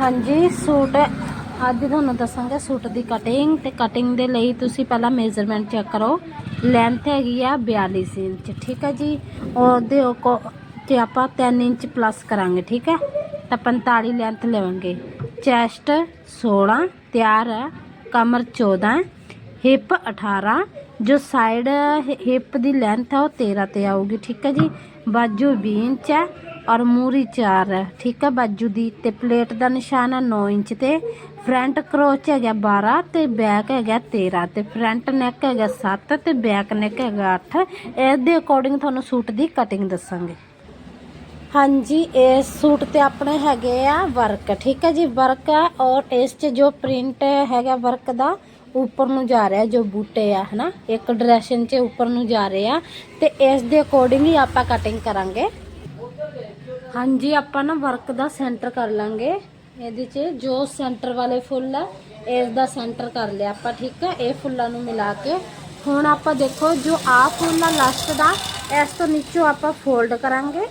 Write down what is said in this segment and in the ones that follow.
ਹਾਂਜੀ, ਸੂਟ ਅੱਜ ਤੁਹਾਨੂੰ ਦੱਸਾਂਗੇ ਸੂਟ ਦੀ ਕਟਿੰਗ ਤੇ ਕਟਿੰਗ ਦੇ ਲਈ ਤੁਸੀਂ ਪਹਿਲਾਂ ਮੇਜ਼ਰਮੈਂਟ ਚੈੱਕ ਕਰੋ। ਲੈਂਥ ਹੈਗੀ ਆ 42 ਇੰਚ, ਠੀਕ ਹੈ ਜੀ? ਉਹਦੇ ਕੋ ਤੇ ਆਪਾਂ 3 ਇੰਚ ਪਲੱਸ ਕਰਾਂਗੇ, ਠੀਕ ਹੈ? ਤਾਂ 45 ਲੈਂਥ ਲਵਾਂਗੇ। ਚੈਸਟ 16 ਤਿਆਰ ਹੈ। ਕਮਰ 14 ਹਿਪ 18 ਜੋ ਸਾਈਡ ਹਿਪ ਦੀ ਲੈਂਥ ਹੈ ਉਹ 13 ਤੇ ਆਊਗੀ, ਠੀਕ ਹੈ ਜੀ? ਬਾਜੂ 20 ਇੰਚ ਹੈ ਔਰ ਮੂਰੀ 4 ਹੈ। ਠੀਕ ਹੈ ਬਾਜੂ ਦੀ ਤੇ ਪਲੇਟ ਦਾ ਨਿਸ਼ਾਨ ਹੈ 9 ਇੰਚ ਤੇ। ਫਰੰਟ ਕਰੋਚ ਹੈਗਾ 12 ਤੇ ਬੈਕ ਹੈਗਾ 13 ਤੇ। ਫਰੰਟ ਨੈਕ ਹੈਗਾ 7 ਤੇ ਬੈਕ ਨੈਕ ਹੈਗਾ 8 ਇਹਦੇ ਅਕੋਰਡਿੰਗ ਤੁਹਾਨੂੰ ਸੂਟ ਦੀ ਕਟਿੰਗ ਦੱਸਾਂਗੇ। ਹਾਂਜੀ ਇਸ ਸੂਟ ਤੇ ਆਪਣੇ ਹੈਗੇ ਆ ਵਰਕ ਠੀਕ ਹੈ ਜੀ ਵਰਕ ਹੈ ਔਰ ਇਸ 'ਚ ਜੋ ਪ੍ਰਿੰਟ ਹੈਗਾ ਵਰਕ ਦਾ ਉੱਪਰ ਨੂੰ ਜਾ ਰਿਹਾ ਜੋ ਬੂਟੇ ਆ, ਹਨਾ? ਇੱਕ ਡਾਇਰੈਕਸ਼ਨ 'ਚ ਉੱਪਰ ਨੂੰ ਜਾ ਰਹੇ ਆ ਤੇ ਇਸ ਦੇ ਅਕੋਰਡਿੰਗ ਹੀ ਆਪਾਂ ਕਟਿੰਗ ਕਰਾਂਗੇ। ਹਾਂਜੀ, ਆਪਾਂ ਨਾ ਵਰਕ ਦਾ ਸੈਂਟਰ ਕਰ ਲਾਂਗੇ। ਇਹਦੇ 'ਚ ਜੋ ਸੈਂਟਰ ਵਾਲੇ ਫੁੱਲ ਆ, ਇਸ ਦਾ ਸੈਂਟਰ ਕਰ ਲਿਆ ਆਪਾਂ, ਠੀਕ ਆ? ਇਹ ਫੁੱਲਾਂ ਨੂੰ ਮਿਲਾ ਕੇ। ਹੁਣ ਆਪਾਂ ਦੇਖੋ, ਜੋ ਆ ਫੁੱਲ ਆ ਲਾਸਟ ਦਾ, ਇਸ ਤੋਂ ਨੀਚੋਂ ਆਪਾਂ ਫੋਲਡ ਕਰਾਂਗੇ।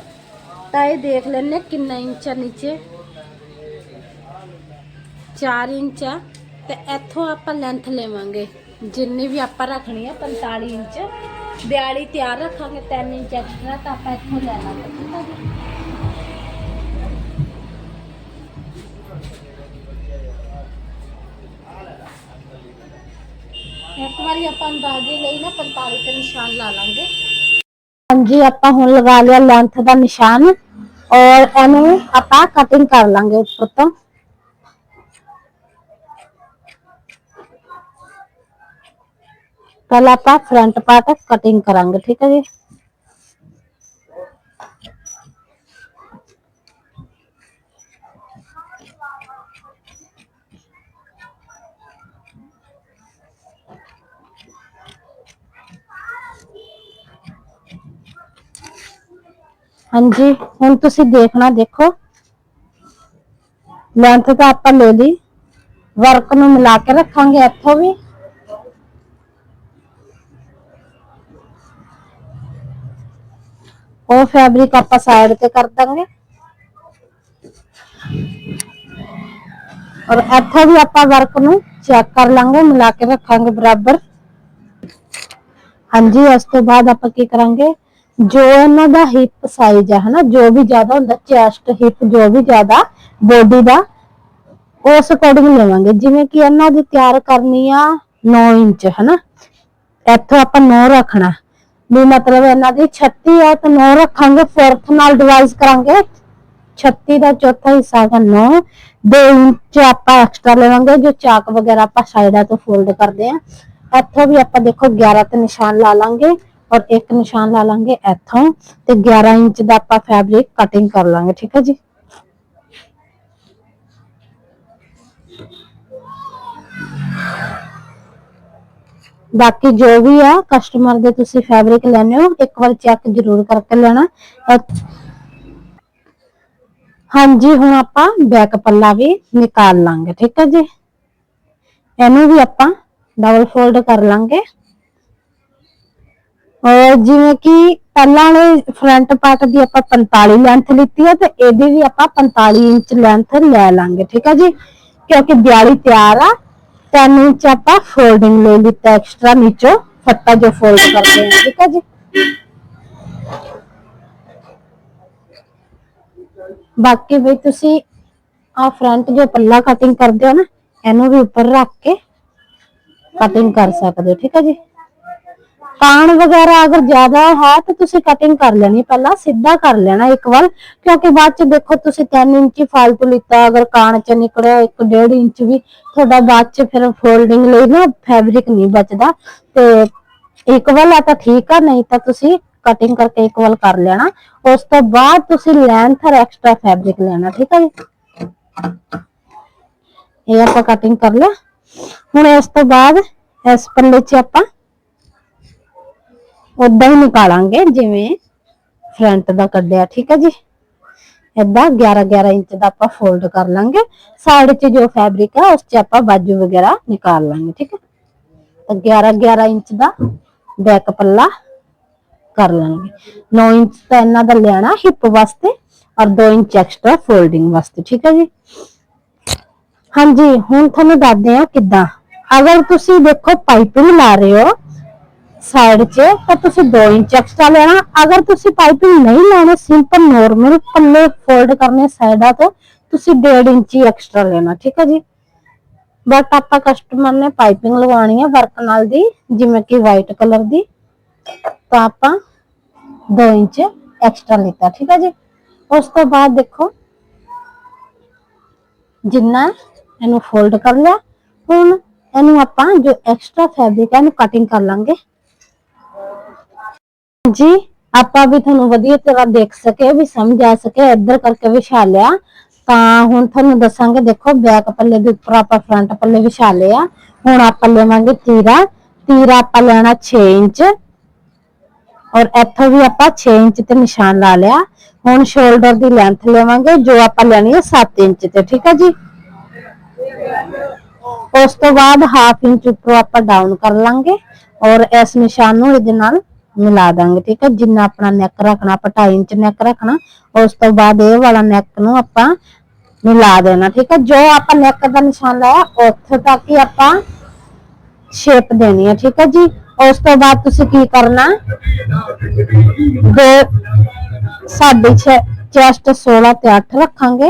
ਤਾਂ ਇਹ ਦੇਖ ਲੈਣੇ ਕਿੰਨਾ ਇੰਚ ਆ ਨੀਚੇ। 4 ਇੰਚ ਆ। ਤੇ ਇੱਥੋਂ ਆਪਾਂ ਲੈਂਥ ਲਵਾਂਗੇ। ਜਿੰਨੀ ਵੀ ਆਪਾਂ ਰੱਖਣੀ ਆ 45 ਇੰਚ। 42 ਤਿਆਰ ਰੱਖਾਂਗੇ 3 ਇੰਚ ਐਕਸਟਰਾ ਤਾਂ ਆਪਾਂ ਇੱਥੋਂ ਲੈ ਲਾਂਗੇ। ਠੀਕ ਆ ਜੀ ਇੱਕ ਵਾਰੀ ਆਪਾਂ ਅੰਦਾਜ਼ੇ ਲਈ ਨਾ 45 ਤੇ ਨਿਸ਼ਾਨ ਲਾ ਲਾਂਗੇ। ਹਾਂਜੀ, ਆਪਾਂ ਹੁਣ ਲਗਾ ਲਿਆ ਲੈਂਥ ਦਾ ਨਿਸ਼ਾਨ। ਔਰ ਇਹਨੂੰ ਆਪਾਂ ਕਟਿੰਗ ਕਰ ਲਾਂਗੇ ਉੱਪਰ ਤੋਂ। ਪਹਿਲਾਂ ਆਪਾਂ ਫਰੰਟ ਪਾਰਟ ਕਟਿੰਗ ਕਰਾਂਗੇ ਠੀਕ ਹੈ ਜੀ ਹਾਂਜੀ ਹੁਣ ਤੁਸੀਂ ਦੇਖਣਾ ਦੇਖੋ ਲੈਂਥ ਤਾਂ ਆਪਾਂ ਲੈ ਲਈ ਵਰਕ ਨੂੰ ਮਿਲਾ ਕੇ ਰੱਖਾਂਗੇ ਇੱਥੋਂ ਵੀ ਉਹ ਫੈਬਰਿਕ ਆਪਾਂ ਸਾਈਡ ਤੇ ਕਰ ਦਾਂਗੇ। ਔਰ ਇੱਥੋਂ ਵੀ ਆਪਾਂ ਵਰਕ ਨੂੰ ਚੈੱਕ ਕਰ ਲਾਂਗੇ, ਮਿਲਾ ਕੇ ਰੱਖਾਂਗੇ ਬਰਾਬਰ। ਹਾਂਜੀ, ਇਸ ਤੋਂ ਬਾਅਦ ਆਪਾਂ ਕੀ ਕਰਾਂਗੇ? ਜੋ ਇਹਨਾਂ ਦਾ ਹਿਪ ਸਾਈਜ਼ ਹੈ ਹਨਾ, ਜੋ ਵੀ ਜ਼ਿਆਦਾ ਹੁੰਦਾ ਚੈਸਟ ਹਿਪ ਜੋ ਵੀ ਜ਼ਿਆਦਾ ਬੋਡੀ ਦਾ, ਉਸ ਅਕੋਰਡਿੰਗ ਲਵਾਂਗੇ। ਜਿਵੇਂ ਕਿ ਇਹਨਾਂ ਦੀ ਤਿਆਰ ਕਰਨੀ ਆ 9 ਇੰਚ, ਹਨਾ। ਇੱਥੋਂ ਆਪਾਂ 9 ਰੱਖਣਾ। ਵੀ ਮਤਲਬ ਇਹਨਾਂ ਦੀ 36 ਆ ਤਾਂ 9 ਰੱਖਾਂਗੇ ਫੋਰਥ ਨਾਲ ਡਿਵਾਈਡ ਕਰਾਂਗੇ। 36 ਦਾ ਚੌਥਾ ਹਿੱਸਾ ਹੈਗਾ 9 2 ਇੰਚ ਆਪਾਂ ਐਕਸਟਰਾ ਲਵਾਂਗੇ, ਜੋ ਚਾਕ ਵਗੈਰਾ ਆਪਾਂ ਸਾਈਡਾਂ ਤੋਂ ਫੋਲਡ ਕਰਦੇ ਆ। ਇੱਥੋਂ ਵੀ ਆਪਾਂ ਦੇਖੋ 11 ਤੇ ਨਿਸ਼ਾਨ ਲਾ ਲਾਂਗੇ ਔਰ ਇੱਕ ਨਿਸ਼ਾਨ ਲਾ ਲਾਂਗੇ ਇੱਥੋਂ, ਤੇ 11 ਇੰਚ ਦਾ ਆਪਾਂ ਫੈਬਰਿਕ ਕਟਿੰਗ ਕਰ ਲਾਂਗੇ, ਠੀਕ ਹੈ ਜੀ? ਬਾਕੀ ਜੋ ਵੀ ਆ ਕਸਟਮਰ ਦੇ ਤੁਸੀਂ ਫੈਬਰਿਕ ਲੈਣੇ ਹੋ, ਇੱਕ ਵਾਰ ਚੈੱਕ ਜ਼ਰੂਰ ਕਰਕੇ ਲੈਣਾ। ਹਾਂਜੀ, ਹੁਣ ਆਪਾਂ ਬੈਕ ਪੱਲਾ ਵੀ ਨਿਕਾਲ ਲਾਂਗੇ, ਠੀਕ ਹੈ ਜੀ? ਇਹਨੂੰ ਵੀ ਆਪਾਂ ਡਬਲ ਫੋਲਡ ਕਰ ਲਾਂਗੇ। ਔਰ ਜਿਵੇਂ ਕਿ ਪਹਿਲਾਂ ਵਾਲੇ ਫਰੰਟ ਪਾਰਟ ਦੀ ਆਪਾਂ 45 ਲੈਂਥ ਲਿੱਤੀ ਹੈ ਤੇ ਇਹਦੀ ਵੀ ਆਪਾਂ 45 ਇੰਚ ਲੈਂਥ ਲੈ ਲਾਂਗੇ, ਠੀਕ ਹੈ ਜੀ? ਕਿਉਂਕਿ 42 ਤਿਆਰ ਆ 3 ਇੰਚ ਆਪਾਂ ਫੋਲਡਿੰਗ ਲੈ ਲਿੱਤਾ ਐਕਸਟਰਾ ਨੀਚੋਂ, ਫੱਟਾ ਜੋ ਫੋਲਡ ਕਰਦੇ ਹਾਂ, ਠੀਕ ਹੈ ਜੀ। ਬਾਕੀ ਵੀ ਤੁਸੀਂ ਆ ਫਰੰਟ ਜੋ ਪੱਲਾ ਕਟਿੰਗ ਕਰਦੇ ਹੋ ਨਾ, ਇਹਨੂੰ ਵੀ ਉੱਪਰ ਰੱਖ ਕੇ ਕਟਿੰਗ ਕਰ ਸਕਦੇ ਹੋ, ਠੀਕ ਹੈ ਜੀ। ਕਾਣ ਵਗੈਰਾ ਅਗਰ ਜ਼ਿਆਦਾ ਹੈ ਤਾਂ ਤੁਸੀਂ ਕਟਿੰਗ ਕਰ ਲੈਣੀ ਪਹਿਲਾਂ, ਸਿੱਧਾ ਕਰ ਲੈਣਾ ਇੱਕ ਵਾਰ, ਕਿਉਂਕਿ ਬਾਅਦ ਚ ਦੇਖੋ ਤੁਸੀਂ 3 ਇੰਚ ਫਾਲਤੂ ਲਿੱਤਾ, ਅਗਰ ਕਾਣ ਚ ਨਿਕਲਿਆ 1.5 ਇੰਚ ਵੀ, ਤੁਹਾਡਾ ਬਾਅਦ ਚ ਫਿਰ ਫੋਲਡਿੰਗ ਲਈ ਨਾ ਫੈਬਰਿਕ ਨਹੀਂ ਬਚਦਾ। ਤੇ ਇੱਕ ਵਾਰ ਆ ਤਾਂ ਠੀਕ ਆ, ਨਹੀਂ ਤਾਂ ਤੁਸੀਂ ਕਟਿੰਗ ਕਰਕੇ ਇੱਕ ਵਾਰ ਕਰ ਲੈਣਾ। ਉਸ ਤੋਂ ਬਾਅਦ ਤੁਸੀਂ ਲੈਂਥ ਔਰ ਐਕਸਟਰਾ ਫੈਬਰਿਕ ਲੈਣਾ, ਠੀਕ ਹੈ ਜੀ? ਇਹ ਆਪਾਂ ਕਟਿੰਗ ਕਰ ਲਿਆ। ਹੁਣ ਇਸ ਤੋਂ ਬਾਅਦ ਇਸ ਪੱਲੇ 'ਚ ਆਪਾਂ ਉਦਾਂ ਹੀ ਨਿਕਾਲਾਂਗੇ, ਜਿਵੇਂ ਫਰੰਟ ਦਾ ਕੱਢਿਆ, ਠੀਕ ਹੈ ਜੀ? ਏਦਾਂ 11 11 ਇੰਚ ਦਾ ਆਪਾਂ ਫੋਲਡ ਕਰ ਲਾਂਗੇ। ਸਾਈਡ 'ਚ ਜੋ ਫੈਬਰਿਕ ਹੈ ਉਸ 'ਚ ਆਪਾਂ ਬਾਜੂ ਵਗੈਰਾ ਨਿਕਾਲ ਲਾਂਗੇ, ਠੀਕ ਹੈ ਤਾਂ 11 11 ਇੰਚ ਦਾ ਬੈਕ ਪੱਲਾ ਕਰ ਲਾਂਗੇ। 9 ਇੰਚ ਤਾਂ ਇਹਨਾਂ ਦਾ ਲੈਣਾ ਹਿੱਪ ਵਾਸਤੇ ਔਰ 2 ਇੰਚ ਐਕਸਟਰਾ ਫੋਲਡਿੰਗ ਵਾਸਤੇ, ਠੀਕ ਹੈ ਜੀ? ਹਾਂਜੀ, ਹੁਣ ਤੁਹਾਨੂੰ ਦੱਸਦੇ ਆ ਕਿੱਦਾਂ। ਅਗਰ ਤੁਸੀਂ ਦੇਖੋ ਪਾਈਪਿੰਗ ਲਾ ਰਹੇ ਹੋ ਸਾਈਡ 'ਚ, ਤਾਂ ਤੁਸੀਂ 2 ਇੰਚ ਐਕਸਟਰਾ ਲੈਣਾ। ਅਗਰ ਤੁਸੀਂ ਪਾਈਪਿੰਗ ਨਹੀਂ ਲਾਉਣਾ ਸਿੰਪਲ ਨਾਰਮਲ ਪੱਲੇ ਫੋਲਡ ਕਰਨੇ ਸਾਈਡਾਂ ਤੋਂ, ਤੁਸੀਂ 1.5 ਇੰਚ ਐਕਸਟਰਾ ਲੈਣਾ, ਠੀਕ ਹੈ ਜੀ? ਬਟ ਆਪਾਂ ਕਸਟਮਰ ਨੇ ਪਾਈਪਿੰਗ ਲਗਵਾਉਣੀ ਹੈ ਵਰਕ ਨਾਲ ਦੀ, ਜਿਵੇਂ ਕਿ ਵਾਈਟ ਕਲਰ ਦੀ, ਤਾਂ ਆਪਾਂ 2 ਇੰਚ ਐਕਸਟਰਾ ਲਿੱਤਾ, ਠੀਕ ਹੈ ਜੀ? ਉਸ ਤੋਂ ਬਾਅਦ ਦੇਖੋ, ਜਿੰਨਾ ਇਹਨੂੰ ਫੋਲਡ ਕਰ ਲਿਆ, ਹੁਣ ਇਹਨੂੰ ਆਪਾਂ ਜੋ ਐਕਸਟਰਾ ਫੈਬਰਿਕ ਹੈ ਇਹਨੂੰ ਕਟਿੰਗ ਕਰ ਲਾਂਗੇ। ਜੀ, ਆਪਾਂ ਵੀ ਤੁਹਾਨੂੰ ਵਧੀਆ ਤਰ੍ਹਾਂ ਦੇਖ ਸਕੇ ਵੀ ਸਮਝ ਆ ਸਕੇ ਇੱਧਰ ਕਰਕੇ ਵਿਛਾ ਲਿਆ। ਤਾਂ ਹੁਣ ਤੁਹਾਨੂੰ ਦੱਸਾਂਗੇ, ਦੇਖੋ ਬੈਕ ਪੱਲੇ ਦੇ ਉੱਪਰ ਆਪਾਂ ਫਰੰਟ ਪੱਲੇ ਵਿਛਾ ਲਿਆ ਹੁਣ ਆਪਾਂ ਲਵਾਂਗੇ ਤੀਰਾ। ਤੀਰਾ ਆਪਾਂ ਲੈਣਾ 6 ਇੰਚ। ਔਰ ਇੱਥੋਂ ਵੀ ਆਪਾਂ 6 ਇੰਚ ਤੇ ਨਿਸ਼ਾਨ ਲਾ ਲਿਆ। ਹੁਣ ਸ਼ੋਲਡਰ ਦੀ ਲੈਂਥ ਲਵਾਂਗੇ, ਜੋ ਆਪਾਂ ਲੈਣੀ ਹੈ 7 ਇੰਚ ਤੇ, ਠੀਕ ਹੈ ਜੀ? ਉਸ ਤੋਂ ਬਾਅਦ ਹਾਫ ਇੰਚ ਉੱਪਰੋਂ ਆਪਾਂ ਡਾਊਨ ਕਰ ਲਾਂਗੇ। ਔਰ ਇਸ ਨਿਸ਼ਾਨ ਨੂੰ ਇਹਦੇ ਨਾਲ ਮਿਲਾ ਦਾਂਗੇ, ਠੀਕ ਹੈ ਜਿੰਨਾ ਆਪਣਾ ਨੈਕ ਰੱਖਣਾ, ਆਪਾਂ 2.5 ਇੰਚ ਨੈਕ ਰੱਖਣਾ, ਉਸ ਤੋਂ ਬਾਅਦ ਇਹ ਵਾਲਾ ਨੈਕ ਨੂੰ ਆਪਾਂ ਮਿਲਾ ਦੇਣਾ, ਠੀਕ ਹੈ ਜੋ ਆਪਾਂ ਨੈਕ ਦਾ ਨਿਸ਼ਾਨ ਲਾਇਆ, ਉੱਥੇ ਤੱਕ ਹੀ ਆਪਾਂ ਸ਼ੇਪ ਦੇਣੀ ਹੈ ਠੀਕ ਹੈ ਜੀ? ਉਸ ਤੋਂ ਬਾਅਦ ਤੁਸੀਂ ਕੀ ਕਰਨਾ? ਦੋ ਸਾਡੀ ਚੈਸਟ 16 ਤੇ 8 ਰੱਖਾਂਗੇ।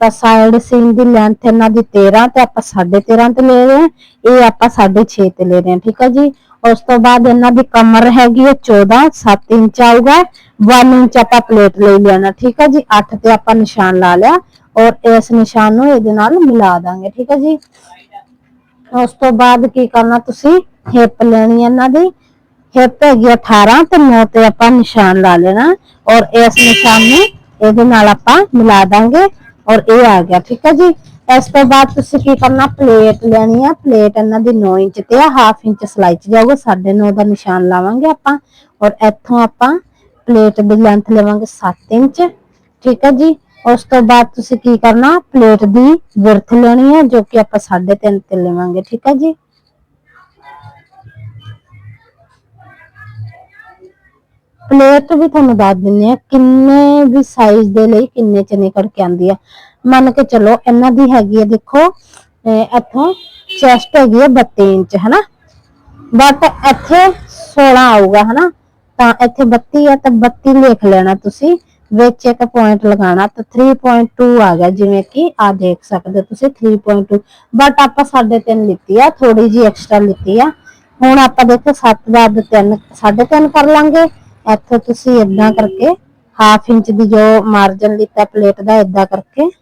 ਤਾਂ ਸਾਈਡ ਸੀਨ ਦੀ ਲੈਂਥ ਇਹਨਾਂ ਦੀ 13 ਤੇ ਆਪਾਂ 13.5 ਤੇ ਲੈ ਰਹੇ ਹਾਂ, ਇਹ ਆਪਾਂ 6.5 ਤੇ ਲੈ ਰਹੇ ਹਾਂ, ਠੀਕ ਹੈ ਜੀ? ਉਸ ਤੋਂ ਬਾਅਦ ਇਹਨਾਂ ਦੀ ਕਮਰ ਹੈਗੀ ਹੈ 14 7 ਇੰਚ ਆਊਗਾ 1 ਇੰਚ ਆਪਾਂ ਪਲੇਟ ਲੈ ਲੈਣਾ ਠੀਕ ਹੈ ਜੀ 8 ਤੇ ਆਪਾਂ ਨਿਸ਼ਾਨ ਲਾ ਲਿਆ ਔਰ ਇਸ ਨਿਸ਼ਾਨ ਨੂੰ ਇਹਦੇ ਨਾਲ ਮਿਲਾ ਦਾਂਗੇ ਠੀਕ ਹੈ ਜੀ ਉਸ ਤੋਂ ਬਾਅਦ ਕੀ ਕਰਨਾ ਤੁਸੀਂ ਹਿੱਪ ਲੈਣੀ ਹੈ ਇਹਨਾਂ ਦੀ ਹਿੱਪ ਹੈਗੀ 18 ਤੇ 9 ਤੇ ਆਪਾਂ ਨਿਸ਼ਾਨ ਲਾ ਲੈਣਾ ਔਰ ਇਸ ਨਿਸ਼ਾਨ ਨੂੰ ਇਹਦੇ ਨਾਲ ਆਪਾਂ ਮਿਲਾ ਦਾਂਗੇ ਔਰ ਇਹ ਆ ਗਿਆ ਠੀਕ ਹੈ ਜੀ ਇਸ ਤੋਂ ਬਾਅਦ ਤੁਸੀਂ ਕੀ ਕਰਨਾ? ਪਲੇਟ ਲੈਣੀ ਹੈ ਪਲੇਟ ਇਹਨਾਂ ਦੀ 9 ਇੰਚ ਤੇ ਆ ਹਾਫ ਇੰਚ ਸਲਾਈ ਚ ਜਾਊਗਾ। 9.5 ਦਾ ਨਿਸ਼ਾਨ ਲਾਵਾਂਗੇ ਆਪਾਂ। ਔਰ ਇੱਥੋਂ ਆਪਾਂ ਪਲੇਟ ਦੀ ਲੈਂਥ ਲਵਾਂਗੇ 7 ਇੰਚ। ਠੀਕ ਹੈ ਜੀ? ਉਸ ਤੋਂ ਬਾਅਦ ਤੁਸੀਂ ਕੀ ਕਰਨਾ? ਪਲੇਟ ਦੀ ਵਿਰਥ ਲੈਣੀ ਹੈ ਜੋ ਕਿ ਆਪਾਂ 3.5 ਤੇ ਲਵਾਂਗੇ। ਠੀਕ ਹੈ ਜੀ? ਪਲੇਟ ਵੀ ਤੁਹਾਨੂੰ ਦੱਸ ਦਿੰਨੇ ਆ, ਕਿੰਨੇ ਵੀ ਸਾਈਜ਼ ਦੇ ਲਈ ਕਿੰਨੇ ਚ ਨਿਕਲ ਕੇ ਆਂਦੀ ਆ। ਮੰਨ ਕੇ ਚਲੋ, ਇਹਨਾਂ ਦੀ ਹੈਗੀ ਹੈ ਦੇਖੋ ਅਹ ਇੱਥੋਂ ਚੈਸਟ ਹੈਗੀ ਹੈ 32 ਇੰਚ, ਹਨਾ? ਬਟ ਇੱਥੇ 16 ਆਊਗਾ, ਹਨਾ? ਤਾਂ ਇੱਥੇ 32 ਹੈ ਤਾਂ 32 ਲਿਖ ਲੈਣਾ ਤੁਸੀਂ, ਵਿੱਚ ਇੱਕ ਪੁਆਇੰਟ ਲਗਾਉਣਾ, ਤਾਂ 3.2 ਆ ਗਿਆ, ਜਿਵੇਂ ਕਿ ਆ ਦੇਖ ਸਕਦੇ ਹੋ ਤੁਸੀਂ 3.2 ਬਟ ਆਪਾਂ 3.5 ਲਿੱਤੀ ਆ ਥੋੜੀ ਜੀ ਐਕਸਟਰਾ ਲਿੱਤੀ ਆ। ਹੁਣ ਆਪਾਂ ਦੇਖੋ 7 ਦਾ 3 3.5 ਕਰ ਲਾਂਗੇ। ਇੱਥੇ ਤੁਸੀਂ ਇਦਾਂ ਕਰਕੇ ਹਾਫ ਇੰਚ ਦੀ ਜੋ ਮਾਰਜਨ ਲਿੱਤਾ ਪਲੇਟ ਦਾ ਇਦਾਂ ਕਰਕੇ।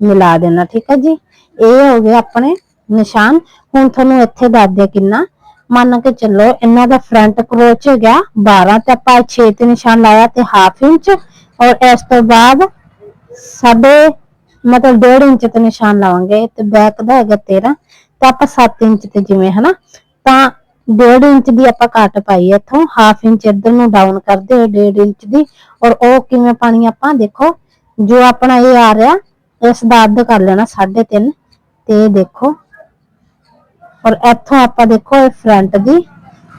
ਮਿਲਾ ਦੇਣਾ, ਠੀਕ ਹੈ ਜੀ? ਇਹ ਹੋ ਗਏ ਆਪਣੇ ਨਿਸ਼ਾਨ। ਹੁਣ ਤੁਹਾਨੂੰ ਇੱਥੇ ਦੱਸ ਦਿਆ ਕਿੰਨਾ। ਮੰਨ ਕੇ ਚੱਲੋ, ਇਹਨਾਂ ਦਾ ਫਰੰਟ ਕਰੋਚ ਹੋ ਗਿਆ 12 ਤੇ ਆਪਾਂ 6 ਤੇ ਨਿਸ਼ਾਨ ਲਾਇਆ ਤੇ ਹਾਫ ਇੰਚ ਔਰ ਇਸ ਤੋਂ ਬਾਅਦ ਸਾਡੇ ਮਤਲਬ 1.5 ਇੰਚ ਤੇ ਨਿਸ਼ਾਨ ਲਾਵਾਂਗੇ, ਤੇ ਬੈਕ ਦਾ ਹੈਗਾ 13 ਤੇ ਆਪਾਂ 7 ਇੰਚ ਤੇ ਜਿਵੇਂ, ਹਨਾ? ਤਾਂ 1.5 ਇੰਚ ਦੀ ਆਪਾਂ ਕੱਟ ਪਾਈ ਇੱਥੋਂ ਹਾਫ ਇੰਚ ਇੱਧਰ ਨੂੰ ਡਾਊਨ ਕਰਦੇ ਹੋਏ 1.5 ਇੰਚ ਦੀ। ਔਰ ਉਹ ਕਿਵੇਂ ਪਾਣੀ ਆਪਾਂ, ਦੇਖੋ, ਜੋ ਆਪਣਾ ਇਹ ਆ ਰਿਹਾ ਇਸ ਦਾ ਅੱਧ ਕਰ ਲੈਣਾ 3.5 ਤੇ ਇਹ ਦੇਖੋ। ਔਰ ਇੱਥੋਂ ਆਪਾਂ ਦੇਖੋ ਇਹ ਫਰੰਟ ਦੀ,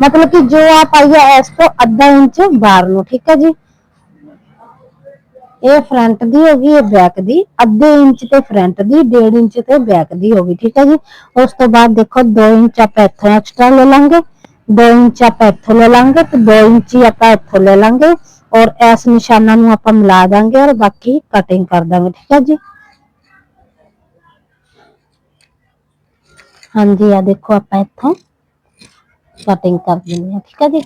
ਮਤਲਬ ਕਿ ਜੋ ਆ ਪਾਈ ਹੈ ਇਸ ਤੋਂ ਅੱਧਾ ਇੰਚ ਬਾਹਰ ਨੂੰ, ਠੀਕ ਹੈ ਜੀ? ਇਹ ਫਰੰਟ ਦੀ ਹੋ ਗਈ, ਇਹ ਬੈਕ ਦੀ, ਅੱਧੇ ਇੰਚ ਤੇ ਫਰੰਟ ਦੀ 1.5 ਇੰਚ ਤੇ ਬੈਕ ਦੀ ਹੋ ਗਈ, ਠੀਕ ਹੈ ਜੀ? ਉਸ ਤੋਂ ਬਾਅਦ ਦੇਖੋ 2 ਇੰਚ ਆਪਾਂ ਇੱਥੋਂ ਐਕਸਟਰਾ ਲੈ ਲਾਂਗੇ 2 ਇੰਚ ਆਪਾਂ ਇੱਥੋਂ ਲੈ ਲਾਂਗੇ, ਤੇ 2 ਇੰਚ ਹੀ ਆਪਾਂ ਇੱਥੋਂ ਲੈ ਲਾਂਗੇ। ਔਰ ਇਸ ਨਿਸ਼ਾਨਾਂ ਨੂੰ ਆਪਾਂ ਮਿਲਾ ਦਾਂਗੇ ਔਰ ਬਾਕੀ ਕਟਿੰਗ ਕਰ ਦਾਂਗੇ, ਠੀਕ ਹੈ ਜੀ? ਹਾਂਜੀ ਆ ਦੇਖੋ ਆਪਾਂ ਇੱਥੋਂ ਕਟਿੰਗ ਕਰ ਦਿੰਦੇ ਹਾਂ, ਠੀਕ ਹੈ ਜੀ?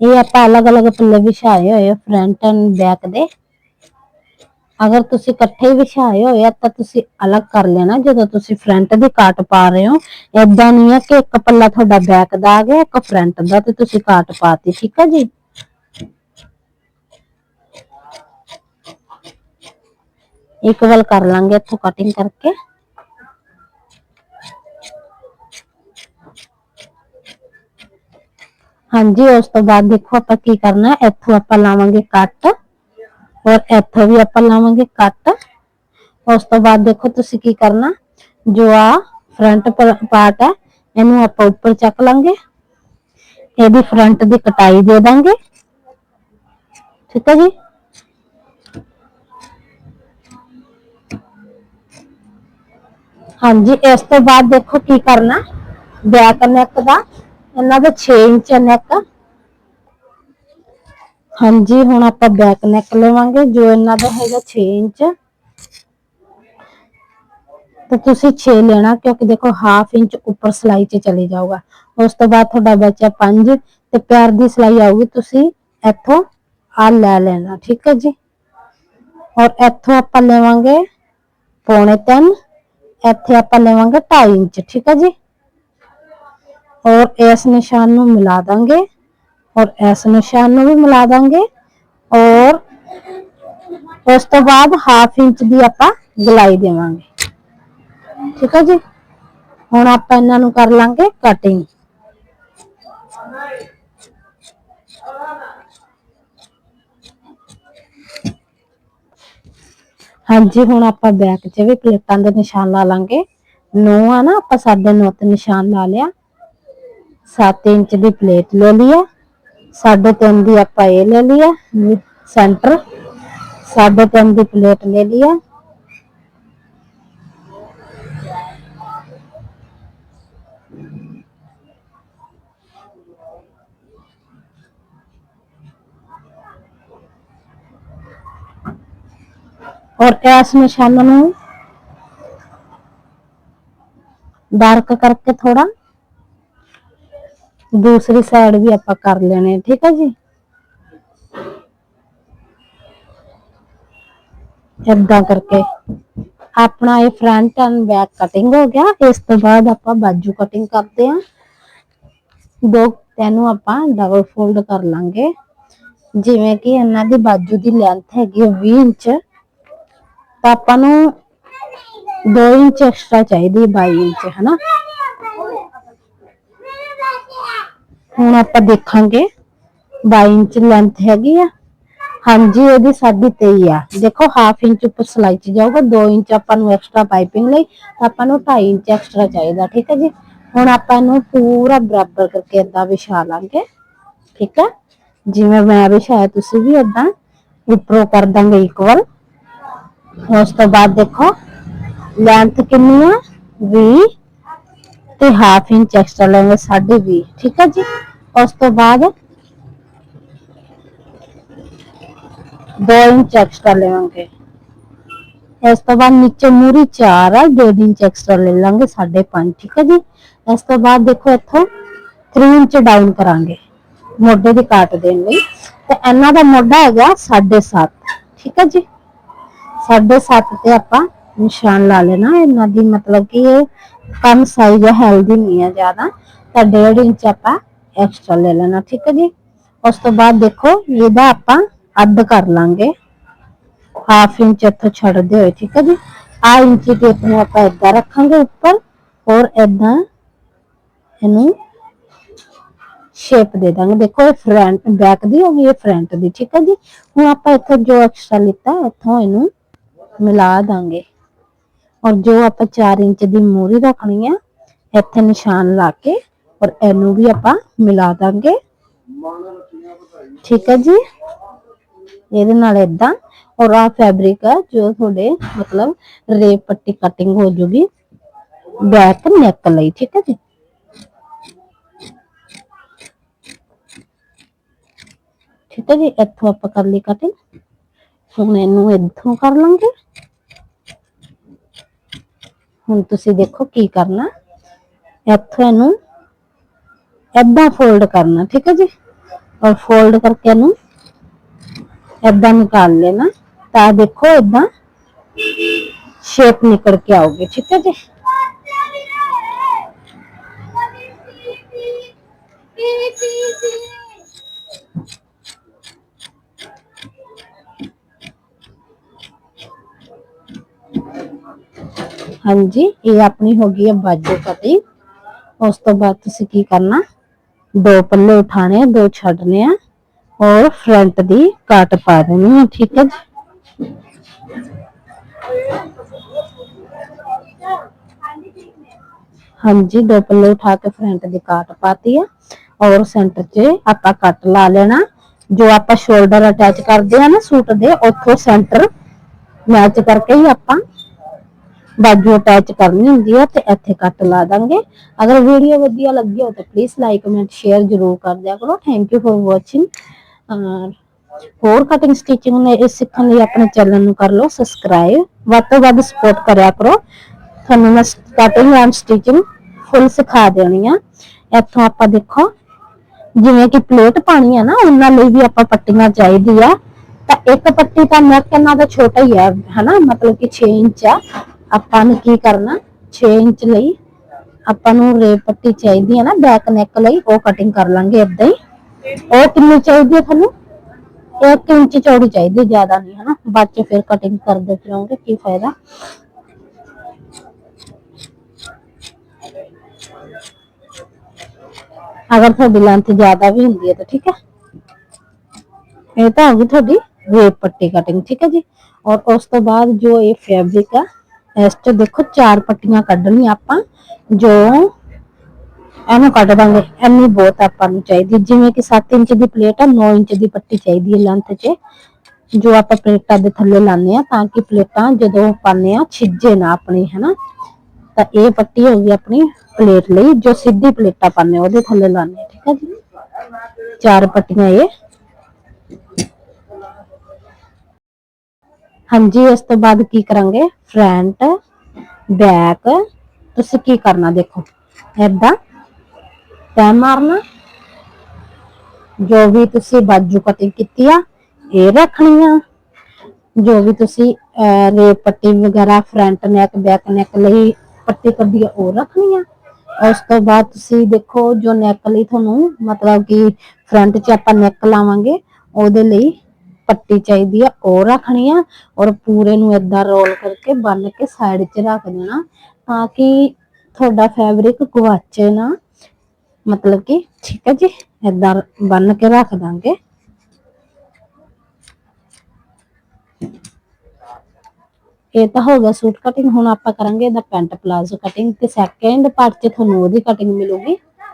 ਇਹ ਆਪਾਂ ਅਲੱਗ-ਅਲੱਗ ਪੱਲੇ ਵਿਛਾਏ ਹੋਏ ਆ ਫਰੰਟ ਐਂਡ ਬੈਕ ਦੇ। ਅਗਰ ਤੁਸੀਂ ਇਕੱਠੇ ਵਿਛਾਏ ਹੋਏ ਆ, ਤਾਂ ਤੁਸੀਂ ਅਲੱਗ ਕਰ ਲੈਣਾ, ਜਦੋਂ ਤੁਸੀਂ ਫਰੰਟ ਦੀ ਕਾਟ ਪਾ ਰਹੇ ਹੋ। ਏਦਾਂ ਨਹੀਂ ਆ ਕਿ ਇੱਕ ਪੱਲਾ ਤੁਹਾਡਾ ਬੈਕ ਦਾ ਆ ਗਿਆ, ਇੱਕ ਫਰੰਟ ਦਾ, ਤੇ ਤੁਸੀਂ ਕਾਟ ਪਾਤੀ ਠੀਕ ਹੈ ਜੀ? ਇਕਵਲ ਕਰ ਲਾਂਗੇ ਇੱਥੋਂ ਕਟਿੰਗ ਕਰਕੇ। ਹਾਂਜੀ, ਉਸ ਤੋਂ ਬਾਅਦ ਦੇਖੋ ਆਪਾਂ ਕੀ ਕਰਨਾ, ਇੱਥੋਂ ਆਪਾਂ ਲਾਵਾਂਗੇ ਕੱਟ ਔਰ ਇੱਥੋਂ ਵੀ ਆਪਾਂ ਲਾਵਾਂਗੇ ਕੱਟ ਉਸ ਤੋਂ ਬਾਅਦ ਦੇਖੋ ਤੁਸੀਂ ਕੀ ਕਰਨਾ, ਜੋ ਆ ਫਰੰਟ ਪਾਰਟ ਹੈ ਇਹਨੂੰ ਆਪਾਂ ਉੱਪਰ ਚੱਕ ਲਾਂਗੇ। ਇਹਦੀ ਫਰੰਟ ਦੀ ਕਟਾਈ ਦੇ ਦਾਂਗੇ। ਠੀਕ ਹੈ ਜੀ? ਹਾਂਜੀ, ਇਸ ਤੋਂ ਬਾਅਦ ਦੇਖੋ ਕੀ ਕਰਨਾ। ਬੈਕ ਨੈਕ ਦਾ, ਇਹਨਾਂ ਦਾ 6 ਇੰਚ ਨੈਕ ਹਾਂਜੀ, ਹੁਣ ਆਪਾਂ ਬੈਕ ਨੈਕ ਲਵਾਂਗੇ, ਜੋ ਇਹਨਾਂ ਦਾ ਹੈਗਾ 6 ਇੰਚ। ਤੇ ਤੁਸੀਂ 6 ਲੈਣਾ, ਕਿਉਂਕਿ ਦੇਖੋ ਹਾਫ ਇੰਚ ਉੱਪਰ ਸਲਾਈ 'ਚ ਚਲੇ ਜਾਊਗਾ। ਉਸ ਤੋਂ ਬਾਅਦ ਤੁਹਾਡਾ ਬਚਿਆ 5 ਤੇ ਪੈਰ ਦੀ ਸਲਾਈ ਆਊਗੀ ਤੁਸੀਂ ਇੱਥੋਂ ਆ ਲੈ ਲੈਣਾ, ਠੀਕ ਹੈ ਜੀ। ਔਰ ਇੱਥੋਂ ਆਪਾਂ ਲਵਾਂਗੇ ਪੌਣੇ 3 ਇੱਥੇ ਆਪਾਂ ਲਵਾਂਗੇ 2.5 ਇੰਚ, ਠੀਕ ਹੈ ਜੀ? ਔਰ ਇਸ ਨਿਸ਼ਾਨ ਨੂੰ ਮਿਲਾ ਦਾਂਗੇ। ਔਰ ਇਸ ਨਿਸ਼ਾਨ ਨੂੰ ਵੀ ਮਿਲਾ ਦਾਂਗੇ। ਔਰ ਉਸ ਤੋਂ ਬਾਅਦ ਹਾਫ ਇੰਚ ਦੀ ਆਪਾਂ ਗਲਾਈ ਦੇਵਾਂਗੇ। ਠੀਕ ਹੈ ਜੀ? ਹੁਣ ਆਪਾਂ ਇਹਨਾਂ ਨੂੰ ਕਰ ਲਾਂਗੇ ਕਟਿੰਗ ਹਾਂਜੀ, ਹੁਣ ਆਪਾਂ ਬੈਕ 'ਚ ਵੀ ਪਲੇਟਾਂ ਦੇ ਨਿਸ਼ਾਨ ਲਾ ਲਾਂਗੇ। 9 ਆ ਨਾ, ਆਪਾਂ ਸਾਡੇ ਨੌ ਤੇ ਨਿਸ਼ਾਨ ਲਾ ਲਿਆ। 7 ਇੰਚ ਦੀ ਪਲੇਟ ਲੈ ਲਿਆ ਸਾਢੇ ਤਿੰਨ ਦੀ ਆਪਾਂ ਇਹ ਲੈ ਲਿਆ ਸੈਂਟਰ ਸਾਢੇ ਤਿੰਨ ਦੀ ਪਲੇਟ ਲੈ ਲਿਆ और इस निशान ਨੂੰ ਡਾਰਕ ਕਰਕੇ ਥੋੜਾ ਦੂਸਰੀ ਸਾਈਡ ਵੀ ਆਪਾਂ ਕਰ ਲੈਣੇ ਠੀਕ ਹੈ ਜੀ ਏਦਾਂ ਕਰਕੇ ਆਪਣਾ ਇਹ ਫਰੰਟ ਐਂਡ ਬੈਕ ਕਟਿੰਗ ਹੋ ਗਿਆ ਇਸ ਤੋਂ ਬਾਅਦ ਆਪਾਂ ਬਾਜੂ ਕਟਿੰਗ ਕਰਦੇ ਆਂ ਦੋ ਤੈਨੂੰ ਆਪਾਂ ਡਬਲ ਫੋਲਡ ਕਰ ਲਾਂਗੇ ਜਿਵੇਂ ਕਿ ਇਹਨਾਂ ਦੀ ਬਾਜੂ ਦੀ ਲੈਂਥ ਹੈਗੀ 20 ਇੰਚ ਤਾਂ ਆਪਾਂ ਨੂੰ 2 ਇੰਚ ਐਕਸਟਰਾ ਚਾਹੀਦੀ 22 ਇੰਚ, ਹਨਾ? ਹੁਣ ਆਪਾਂ ਦੇਖਾਂਗੇ 22 ਇੰਚ ਲੈਂਥ ਹੈਗੀ ਆ। ਹਾਂਜੀ, ਇਹਦੀ ਸਾਡੀ 23 ਆ। ਦੇਖੋ ਹਾਫ ਇੰਚ ਉੱਪਰ ਸਲਾਈ ਚ ਜਾਊਗਾ 2 ਇੰਚ ਆਪਾਂ ਨੂੰ ਐਕਸਟਰਾ ਪਾਈਪਿੰਗ ਲਈ ਆਪਾਂ ਨੂੰ 2.5 ਇੰਚ ਐਕਸਟਰਾ ਚਾਹੀਦਾ, ਠੀਕ ਹੈ ਜੀ? ਹੁਣ ਆਪਾਂ ਇਹਨੂੰ ਪੂਰਾ ਬਰਾਬਰ ਕਰਕੇ ਏਦਾਂ ਵਿਛਾ ਲਾਂਗੇ, ਠੀਕ ਹੈ? ਜਿਵੇਂ ਮੈਂ ਵਿਛਾਇਆ, ਤੁਸੀਂ ਵੀ ਏਦਾਂ ਉੱਪਰੋਂ ਕਰ ਦਾਂਗੇ ਇਕਵਲ ਉਸ ਤੋਂ ਬਾਅਦ ਦੇਖੋ ਲੈਂਥ ਕਿੰਨੀ ਆ 20 ਤੇ ਹਾਫ ਇੰਚ ਐਕਸਟਰਾ ਲਾਂਗੇ 20 ਠੀਕ ਹੈ ਜੀ ਉਸ ਤੋਂ ਬਾਅਦ 2 ਇੰਚ ਐਕਸਟਰਾ ਲਵਾਂਗੇ ਇਸ ਤੋਂ ਬਾਅਦ ਨੀਚੇ ਮੂਰੀ 4 ਆ 2 ਇੰਚ ਐਕਸਟਰਾ ਲੈ ਲਾਂਗੇ 5.5 ਠੀਕ ਹੈ ਜੀ ਇਸ ਤੋਂ ਬਾਅਦ ਦੇਖੋ ਇੱਥੋਂ 3 ਇੰਚ ਡਾਊਨ ਕਰਾਂਗੇ ਮੋਢੇ ਦੀ ਕਾਟ ਦੇਣ ਲਈ ਤੇ ਇਹਨਾਂ ਦਾ ਮੋਢਾ ਹੈਗਾ 7.5 ਠੀਕ ਹੈ ਜੀ 7.5 ਤੇ ਆਪਾਂ ਨਿਸ਼ਾਨ ਲਾ ਲੈਣਾ। ਇਹਨਾਂ ਦੀ ਮਤਲਬ ਕਿ ਇਹ ਕਮ ਸਾਈਜ਼ ਹੈਲਦੀ ਨਹੀਂ ਹੈ ਜ਼ਿਆਦਾ। ਤਾਂ 1.5 ਇੰਚ ਆਪਾਂ ਐਕਸਟਰਾ ਲੈ ਲੈਣਾ, ਠੀਕ ਹੈ ਜੀ? ਉਸ ਤੋਂ ਬਾਅਦ ਦੇਖੋ, ਇਹਦਾ ਆਪਾਂ ਅੱਧ ਕਰ ਲਾਂਗੇ। ਹਾਫ ਇੰਚ ਇੱਥੋਂ ਛੱਡਦੇ ਹੋਏ, ਠੀਕ ਹੈ ਜੀ? ਆ ਇੰਚੀ ਟੇਪ ਨੂੰ ਆਪਾਂ ਏਦਾਂ ਰੱਖਾਂਗੇ ਉੱਪਰ ਔਰ ਏਦਾਂ ਇਹਨੂੰ ਸ਼ੇਪ ਦੇ ਦਾਂਗੇ। ਦੇਖੋ, ਇਹ ਫਰੰਟ ਬੈਕ ਦੀ ਹੋ ਗਈ, ਇਹ ਫਰੰਟ ਦੀ, ਠੀਕ ਹੈ ਜੀ? ਹੁਣ ਆਪਾਂ ਇੱਥੇ ਜੋ ਐਕਸਟਰਾ ਲਿੱਤਾ ਇੱਥੋਂ ਇਹਨੂੰ ਮਿਲਾ ਦਾਂਗੇ। ਔਰ ਜੋ ਆਪਾਂ 4 ਇੰਚ ਦੀ ਮੂਰੀ ਰੱਖਣੀ ਆ, ਇੱਥੇ ਨਿਸ਼ਾਨ ਲਾ ਕੇ ਔਰ ਇਹਨੂੰ ਵੀ ਆਪਾਂ ਮਿਲਾ ਦਾਂਗੇ। ਠੀਕ ਹੈ ਜੀ? ਇਹਦੇ ਨਾਲ ਇਦਾਂ ਔਰ ਆ ਫੈਬਰਿਕ ਆ, ਜੋ ਤੁਹਾਡੇ ਮਤਲਬ ਰੇਪ ਪੱਟੀ ਕਟਿੰਗ ਹੋ ਜੂਗੀ ਬੈਕ ਨੈਕ ਲਈ, ਠੀਕ ਹੈ ਜੀ? ਠੀਕ ਹੈ ਜੀ? ਇੱਥੋਂ ਆਪਾਂ ਕਰ ਲਈ ਕਟਿੰਗ ਹੁਣ ਇਹਨੂੰ ਇੱਥੋਂ ਕਰ ਲਾਂਗੇ ਹੁਣ ਤੁਸੀਂ ਦੇਖੋ ਕੀ ਕਰਨਾ ਇੱਥੋਂ ਇਹਨੂੰ ਏਦਾਂ ਫੋਲਡ ਕਰਨਾ ਠੀਕ ਹੈ ਜੀ ਔਰ ਫੋਲਡ ਕਰਕੇ ਇਹਨੂੰ ਏਦਾਂ ਨਿਕਾਲ ਲੈਣਾ ਤਾਂ ਦੇਖੋ ਏਦਾਂ ਸ਼ੇਪ ਨਿਕਲ ਕੇ ਆਉਗੀ ਠੀਕ ਹੈ ਜੀ ਹਾਂਜੀ, ਇਹ ਆਪਣੀ ਹੋ ਗਈ ਹੈ ਬਾਜੂ ਕਟਿੰਗ ਉਸ ਤੋਂ ਬਾਅਦ ਤੁਸੀਂ ਕੀ ਕਰਨਾ? ਦੋ ਪੱਲੇ ਉਠਾਣੇ ਆ, ਦੋ ਛੱਡਨੇ ਆ, ਔਰ ਫਰੰਟ ਦੀ ਕਾਟ ਪਾ ਦੇਣੀ ਹੈ ਠੀਕ ਹੈ ਜੀ? ਹਾਂਜੀ, ਦੋ ਪੱਲੇ ਉਠਾ ਕੇ ਫਰੰਟ ਦੀ ਕਾਟ ਪਾਤੀ ਆ, ਔਰ ਸੈਂਟਰ 'ਚ ਆਪਾਂ ਕੱਟ ਲਾ ਲੈਣਾ। ਜੋ ਆਪਾਂ ਸ਼ੋਲਡਰ ਅਟੈਚ ਕਰਦੇ ਆ ਨਾ ਸੂਟ ਦੇ, ਉੱਥੋਂ ਸੈਂਟਰ ਮੈਚ ਕਰਕੇ ਹੀ ਆਪਾਂ ਬਾਜੂ ਅਟੈਚ ਕਰਨੀ ਹੁੰਦੀ ਹੈ ਤੇ ਇੱਥੇ ਕੱਟ ਲਾ ਦਾਂਗੇ। ਅਗਰ ਵੀਡੀਓ ਵਧੀਆ ਲੱਗੀ ਹੋ ਤਾਂ ਪਲੀਜ਼ ਲਾਈਕ ਕਮੈਂਟ ਸ਼ੇਅਰ ਜ਼ਰੂਰ ਕਰ ਦਿਆ ਕਰੋ। ਥੈਂਕ ਯੂ ਫॉर ਵਾਚਿੰਗ ਹੋਰ ਕਟਿੰਗ ਸਟਿਚਿੰਗ ਨੇ ਇਹ ਸਿੱਖਣ ਲਈ ਆਪਣੇ ਚੈਨਲ ਨੂੰ ਕਰ ਲਓ ਸਬਸਕ੍ਰਾਈਬ ਵੱਧ ਤੋਂ ਵੱਧ ਸਪੋਰਟ ਕਰਿਆ ਕਰੋ। ਤੁਹਾਨੂੰ ਮੈਂ ਕਟਿੰਗ ਐਂਡ ਸਟਿਚਿੰਗ ਫੁੱਲ ਸਿਖਾ ਦੇਣੀ ਆ। ਇੱਥੋਂ ਆਪਾਂ ਦੇਖੋ, ਜਿਵੇਂ ਕਿ ਪਲੇਟ ਪਾਣੀ ਹੈ ਨਾ, ਉਹਨਾਂ ਲਈ ਵੀ ਆਪਾਂ ਪੱਟੀਆਂ ਚਾਹੀਦੀ ਆ। ਤਾਂ ਇੱਕ ਪੱਟੀ ਤਾਂ ਨੈਕ ਇਹਨਾਂ ਦਾ ਛੋਟਾ ਹੀ ਹੈ ਹਨਾ? ਮਤਲਬ ਕਿ 6 ਇੰਚ ਆ। ਆਪਾਂ ਨੂੰ ਕੀ ਕਰਨਾ? 6 ਇੰਚ ਲਈ ਆਪਾਂ ਨੂੰ ਰੇਪ ਪੱਟੀ ਚਾਹੀਦੀ ਹੈ ਨਾ ਬੈਕ ਨੈਕ ਲਈ, ਉਹ ਕਟਿੰਗ ਕਰ ਲਾਂਗੇ ਇਦਾਂ ਹੀ। ਉਹ ਕਿੰਨੀ ਚਾਹੀਦੀ ਹੈ ਤੁਹਾਨੂੰ? 1 ਇੰਚ ਚੌੜੀ ਚਾਹੀਦੀ, ਜ਼ਿਆਦਾ ਨਹੀਂ, ਹਨਾ? ਬਾਅਦ ਚ ਫਿਰ ਕਟਿੰਗ ਕਰਦੇ ਫਿਰੋਂਗੇ, ਕੀ ਫਾਇਦਾ? ਅਗਰ ਤੁਹਾਡੀ ਲੈਂਥ ਜ਼ਿਆਦਾ ਵੀ ਹੁੰਦੀ ਹੈ ਤਾਂ ਠੀਕ ਹੈ। ਇਹ ਤਾਂ ਹੋ ਗਈ ਤੁਹਾਡੀ ਰੇਪ ਪੱਟੀ ਕਟਿੰਗ ਠੀਕ ਹੈ ਜੀ। ਔਰ ਉਸ ਤੋਂ ਬਾਅਦ ਜੋ ਇਹ ਫੈਬਰਿਕ ਆ ਇਸ ਚ ਦੇਖੋ ਚਾਰ ਪੱਟੀਆਂ ਕੱਢਣੀਆਂ ਆਪਾਂ, ਜੋ ਇਹਨੂੰ ਕੱਢ ਦਾਂਗੇ। ਇੰਨੀ ਬਹੁਤ ਆਪਾਂ ਨੂੰ ਚਾਹੀਦੀ। ਜਿਵੇਂ ਕਿ 7 ਇੰਚ ਦੀ ਪਲੇਟ ਆ 9 ਇੰਚ ਦੀ ਪੱਟੀ ਚਾਹੀਦੀ ਹੈ ਲੈਂਥ 'ਚ, ਜੋ ਆਪਾਂ ਪਲੇਟਾਂ ਦੇ ਥੱਲੇ ਲਾਉਂਦੇ ਆ ਤਾਂ ਕਿ ਪਲੇਟਾਂ ਜਦੋਂ ਪਾਉਂਦੇ ਆ ਛਿੱਜੇ ਨਾ ਆਪਣੀ, ਹਨਾ? ਤਾਂ ਇਹ ਪੱਟੀ ਹੋ ਗਈ ਆਪਣੀ ਪਲੇਟ ਲਈ, ਜੋ ਸਿੱਧੀ ਪਲੇਟਾਂ ਪਾਉਂਦੇ ਉਹਦੇ ਥੱਲੇ ਲਾਉਂਦੇ ਠੀਕ ਹੈ ਜੀ। ਚਾਰ ਪੱਟੀਆਂ ਇਹ। ਹਾਂਜੀ ਇਸ ਤੋਂ ਬਾਅਦ ਕੀ ਕਰਾਂਗੇ? ਫਰੰਟ ਬੈਕ ਤੁਸੀਂ ਕੀ ਕਰਨਾ ਦੇਖੋ? ਏਦਾਂ ਤੈ ਮਾਰਨਾ ਜੋ ਵੀ ਤੁਸੀਂ ਬਾਜੂ ਕਟਿੰਗ ਕੀਤੀ ਆ ਇਹ ਰੱਖਣੀ ਆ। ਜੋ ਵੀ ਤੁਸੀਂ ਅਹ, ਰੇਪ ਪੱਟੀ ਵਗੈਰਾ ਫਰੰਟ ਨੈਕ ਬੈਕ ਨੈਕ ਲਈ ਪੱਟੀ ਕੱਢੀ ਆ ਉਹ ਰੱਖਣੀ ਆ। ਉਸ ਤੋਂ ਬਾਅਦ ਤੁਸੀਂ ਦੇਖੋ ਜੋ ਨੈਕ ਲਈ ਤੁਹਾਨੂੰ ਮਤਲਬ ਕਿ ਫਰੰਟ 'ਚ ਆਪਾਂ ਨੈਕ ਲਾਵਾਂਗੇ ਉਹਦੇ ਲਈ ਪੱਟੀ ਚਾਹੀਦੀ ਆ, ਉਹ ਰੱਖਣੀ ਆ ਔਰ ਪੂਰੇ ਨੂੰ ਏਦਾਂ ਰੋਲ ਕਰਕੇ ਬੰਨ ਕੇ ਸਾਈਡ 'ਚ ਰੱਖ ਦੇਣਾ ਤਾਂ ਕਿ ਤੁਹਾਡਾ ਫੈਬਰਿਕ ਗਵਾਚੇ ਨਾ। ਮਤਲਬ ਕਿ ਠੀਕ ਹੈ ਜੀ, ਏਦਾਂ ਬੰਨ ਕੇ ਰੱਖ ਦਾਂਗੇ। ਇਹ ਤਾਂ ਹੋ ਗਿਆ ਸੂਟ ਕਟਿੰਗ ਹੁਣ ਆਪਾਂ ਕਰਾਂਗੇ ਇਹਦਾ ਪੈਂਟ ਪਲਾਜ਼ੋ ਕਟਿੰਗ ਤੇ ਸੈਕੰਡ ਪਾਰਟ 'ਚ ਤੁਹਾਨੂੰ ਉਹਦੀ ਕਟਿੰਗ ਮਿਲੂਗੀ।